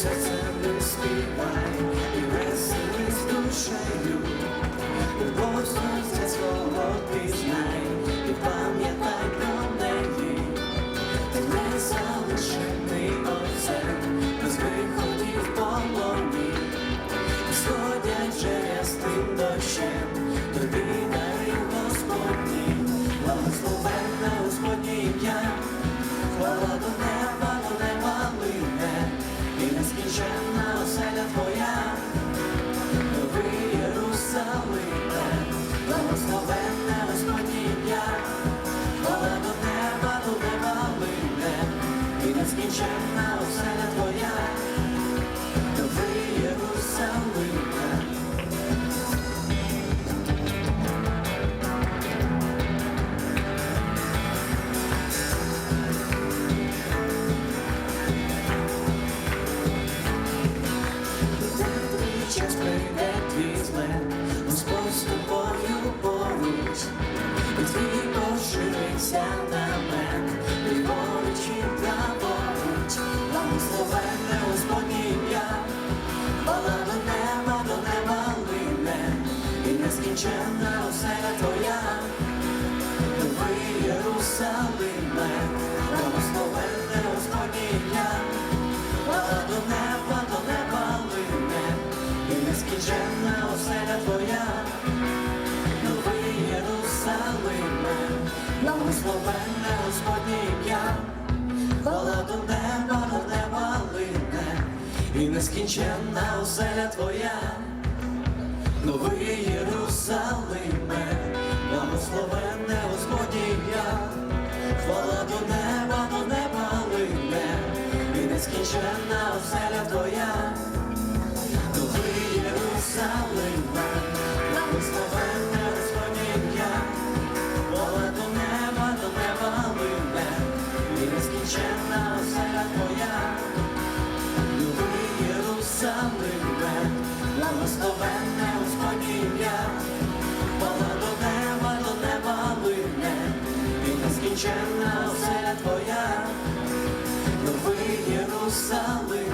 sets and misty light. Пошириться намет, ліворуч і праворуч, благословенне до неба, до неба лине, і нескінченна оселя твоя, новий Єрусалиме, благословенне Господнє ім'я, хвала до неба, до неба лине, і нескінченна оселя твоя, новий Єрусалиме, благословенне Господнє ім'я, хвала до неба, до неба лине, і нескінченна оселя твоя, нескінченна оселя твоя, новий Єрусалиме, благословенне ім'я, хвала до неба, до неба лине, і нескінченна оселя твоя, новий Єрусалим.